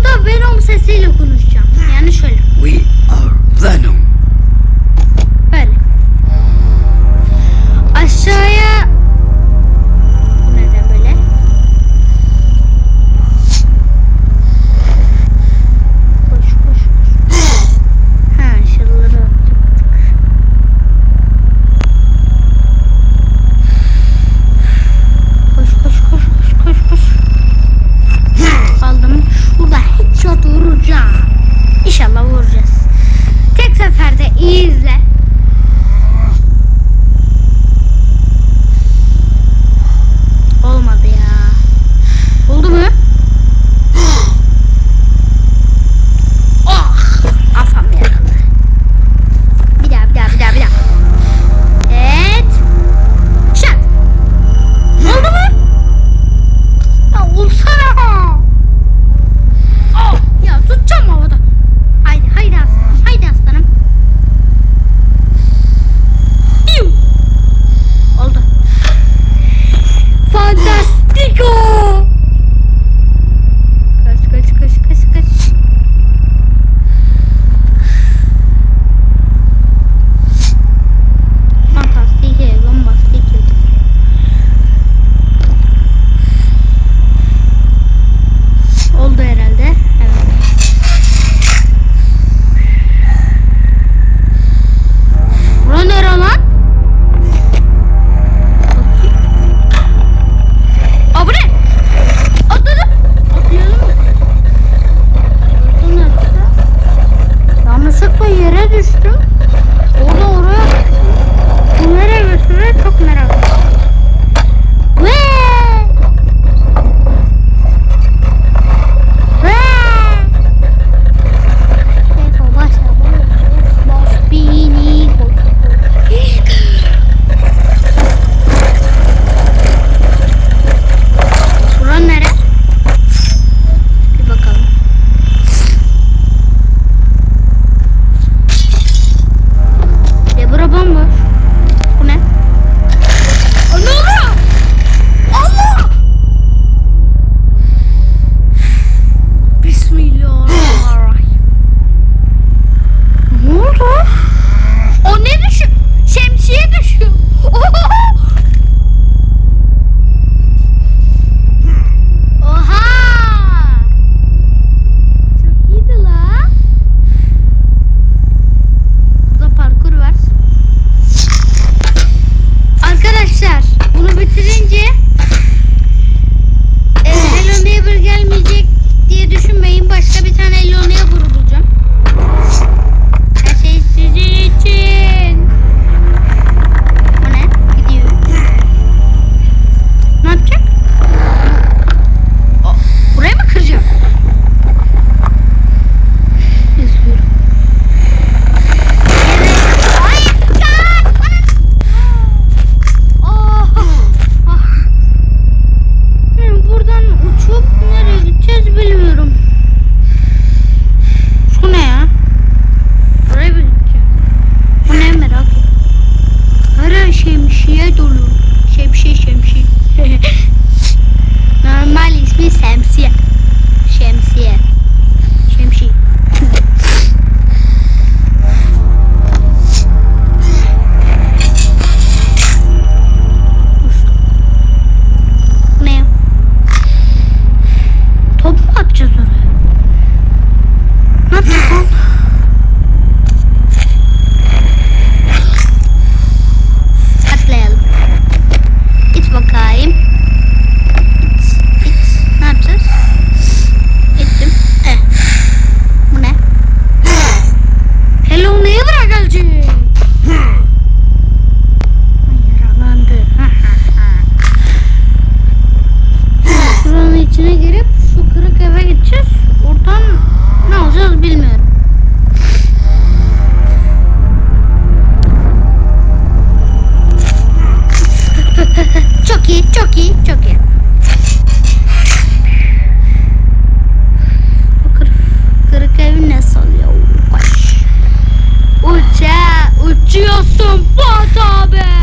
videoda Venom sesiyle konuşacağım. Yani şöyle. We are Venom. Çok iyi, çok iyi. Kırık, kırık evi nasıl oluyor? Uça, uçuyorsun Fuat abi.